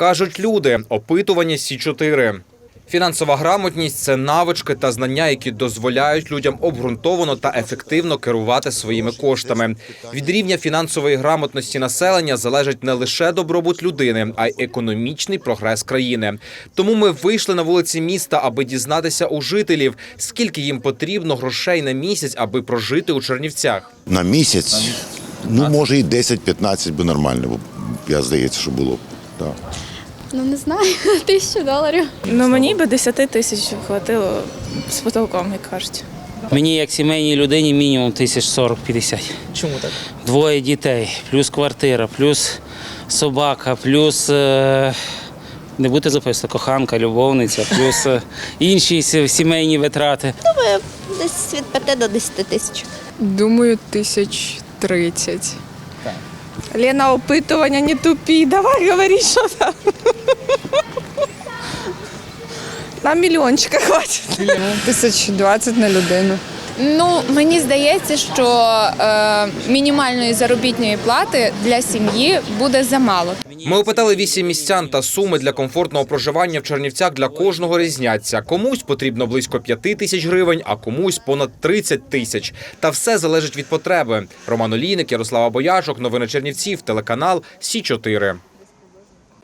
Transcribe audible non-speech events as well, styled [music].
кажуть люди. Опитування Сі 4 Фінансова грамотність це навички та знання, які дозволяють людям обґрунтовано та ефективно керувати своїми коштами. Від рівня фінансової грамотності населення залежить не лише добробут людини, а й економічний прогрес країни. Тому ми вийшли на вулиці міста, аби дізнатися у жителів, скільки їм потрібно грошей на місяць, аби прожити у Чернівцях. На місяць, ну може і 10-15 би нормально, я здається, що було. б. Так. Ну не знаю, [laughs] тисячу доларів. Ну мені би 10 тисяч хватило з потолком, як кажуть. Мені як сімейній людині мінімум тисяч 40-50. Чому так? Двоє дітей, плюс квартира, плюс собака, плюс е, не будете записувати, коханка, любовниця, плюс е, [laughs] інші сімейні витрати. Думаю, Десь від 5 до 10 тисяч. Думаю, тисяч тридцять. Лена, опитування не тупі. Давай говори, що там. На мільйончика хватить. Тисяч двадцять на людину. Ну, мені здається, що е, мінімальної заробітної плати для сім'ї буде замало. Ми опитали вісім містян та суми для комфортного проживання в Чернівцях для кожного різняться. Комусь потрібно близько 5 тисяч гривень, а комусь понад 30 тисяч. Та все залежить від потреби. Роман Олійник, Ярослава Боячок, новини Чернівців, телеканал Сі 4